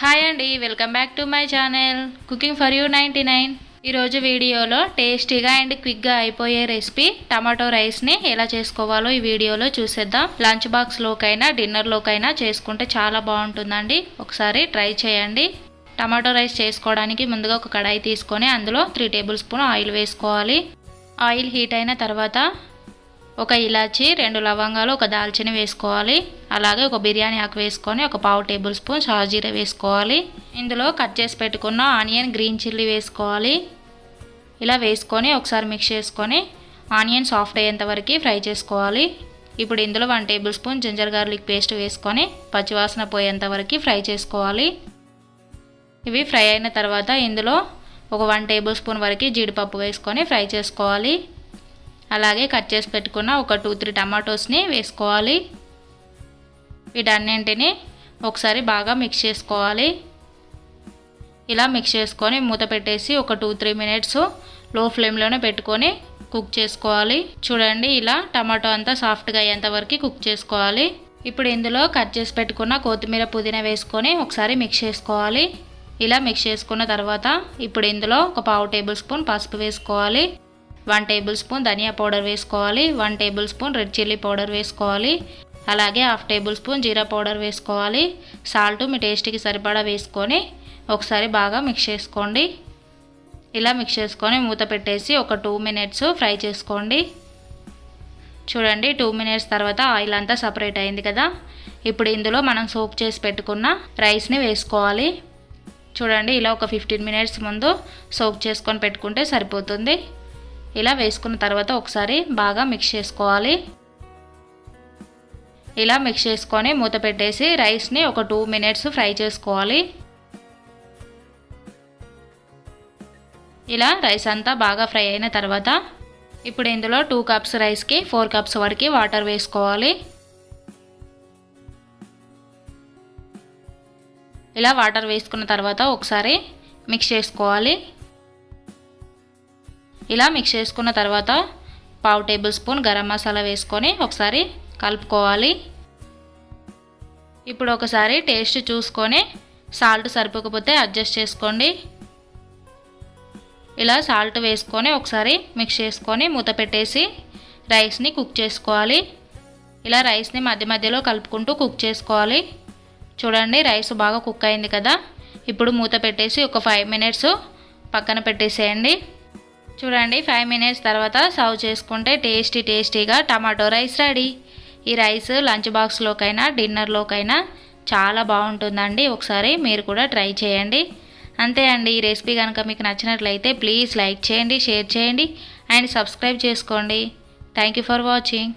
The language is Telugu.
హాయ్ అండి welcome back to my channel. Cooking for you ninety nine. ఈరోజు వీడియోలో టేస్టీగా అండ్ క్విక్గా అయిపోయే రెసిపీ టమాటో రైస్ని ఎలా చేసుకోవాలో ఈ వీడియోలో చూసేద్దాం. లంచ్ బాక్స్లోకైనా డిన్నర్లోకైనా చేసుకుంటే చాలా బాగుంటుందండి. ఒకసారి ట్రై చేయండి. టమాటో రైస్ చేసుకోవడానికి ముందుగా ఒక కడాయి తీసుకొని అందులో త్రీ టేబుల్ స్పూన్ ఆయిల్ వేసుకోవాలి. ఆయిల్ హీట్ అయిన తర్వాత ఒక ఇలాచి రెండు లవంగాలు ఒక దాల్చిన వేసుకోవాలి. అలాగే ఒక బిర్యానీ ఆకు వేసుకొని ఒక పావు టేబుల్ స్పూన్ షాజీరా వేసుకోవాలి. ఇందులో కట్ చేసి పెట్టుకున్న ఆనియన్ గ్రీన్ చిల్లీ వేసుకోవాలి. ఇలా వేసుకొని ఒకసారి మిక్స్ చేసుకొని ఆనియన్ సాఫ్ట్ అయ్యేంత వరకు ఫ్రై చేసుకోవాలి. ఇప్పుడు ఇందులో one tablespoon ginger garlic paste వేసుకొని పచ్చివాసన పోయేంత వరకు ఫ్రై చేసుకోవాలి. ఇవి ఫ్రై అయిన తర్వాత ఇందులో ఒక వన్ టేబుల్ స్పూన్ వరకు జీడిపప్పు వేసుకొని ఫ్రై చేసుకోవాలి. అలాగే కట్ చేసి పెట్టుకున్న ఒక టూ త్రీ టమాటోస్ని వేసుకోవాలి. వీటన్నింటిని ఒకసారి బాగా మిక్స్ చేసుకోవాలి. ఇలా మిక్స్ చేసుకొని మూత పెట్టేసి ఒక టూ త్రీ మినిట్స్లో ఫ్లేమ్లోనే పెట్టుకొని కుక్ చేసుకోవాలి. చూడండి ఇలా టమాటో అంతా సాఫ్ట్గా అయ్యేంత వరకు కుక్ చేసుకోవాలి. ఇప్పుడు ఇందులో కట్ చేసి పెట్టుకున్న కొత్తిమీర పుదీనా వేసుకొని ఒకసారి మిక్స్ చేసుకోవాలి. ఇలా మిక్స్ చేసుకున్న తర్వాత ఇప్పుడు ఇందులో ఒక పావు టేబుల్ స్పూన్ పసుపు వేసుకోవాలి. వన్ టేబుల్ స్పూన్ ధనియా పౌడర్ వేసుకోవాలి one tablespoon red chilli powder వేసుకోవాలి అలాగే హాఫ్ టేబుల్ స్పూన్ జీరా పౌడర్ వేసుకోవాలి. సాల్ట్ మీ టేస్ట్కి సరిపడా వేసుకొని ఒకసారి బాగా మిక్స్ చేసుకోండి. ఇలా మిక్స్ చేసుకొని మూత పెట్టేసి ఒక టూ మినిట్స్ ఫ్రై చేసుకోండి. చూడండి టూ మినిట్స్ తర్వాత ఆయిల్ అంతా సపరేట్ అయింది కదా. ఇప్పుడు ఇందులో మనం సోప్ చేసి పెట్టుకున్న రైస్ని వేసుకోవాలి. చూడండి ఇలా ఒక ఫిఫ్టీన్ మినిట్స్ ముందు సోప్ చేసుకొని పెట్టుకుంటే సరిపోతుంది. ఇలా వేసుకున్న తర్వాత ఒకసారి బాగా మిక్స్ చేసుకోవాలి. ఇలా మిక్స్ చేసుకొని మూత పెట్టేసి రైస్ని ఒక టూ మినిట్స్ ఫ్రై చేసుకోవాలి. ఇలా రైస్ అంతా బాగా ఫ్రై అయిన తర్వాత ఇప్పుడు ఇందులో టూ కప్స్ రైస్కి ఫోర్ కప్స్ వరకు వాటర్ వేసుకోవాలి. ఇలా వాటర్ వేసుకున్న తర్వాత ఒకసారి మిక్స్ చేసుకోవాలి. ఇలా మిక్స్ చేసుకున్న తర్వాత పావు టేబుల్ స్పూన్ గరం మసాలా వేసుకొని ఒకసారి కలుపుకోవాలి. ఇప్పుడు ఒకసారి టేస్ట్ చూసుకొని సాల్ట్ సరిపోకపోతే అడ్జస్ట్ చేసుకోండి. ఇలా సాల్ట్ వేసుకొని ఒకసారి మిక్స్ చేసుకొని మూత పెట్టేసి రైస్ని కుక్ చేసుకోవాలి. ఇలా రైస్ని మధ్య మధ్యలో కలుపుకుంటూ కుక్ చేసుకోవాలి. చూడండి రైస్ బాగా కుక్ అయింది కదా. ఇప్పుడు మూత పెట్టేసి ఒక ఫైవ్ మినిట్స్ పక్కన పెట్టేసేయండి. చూడండి ఫైవ్ మినిట్స్ తర్వాత సర్వ్ చేసుకుంటే టేస్టీ టేస్టీగా టమాటో రైస్ రెడీ. ఈ రైస్ లంచ్ బాక్స్లోకైనా డిన్నర్లోకైనా చాలా బాగుంటుందండి. ఒకసారి మీరు కూడా ట్రై చేయండి. అంతే అండి ఈ రెసిపీ కనుక మీకు నచ్చినట్లయితే ప్లీజ్ లైక్ చేయండి షేర్ చేయండి అండ్ సబ్స్క్రైబ్ చేసుకోండి. Thank you for watching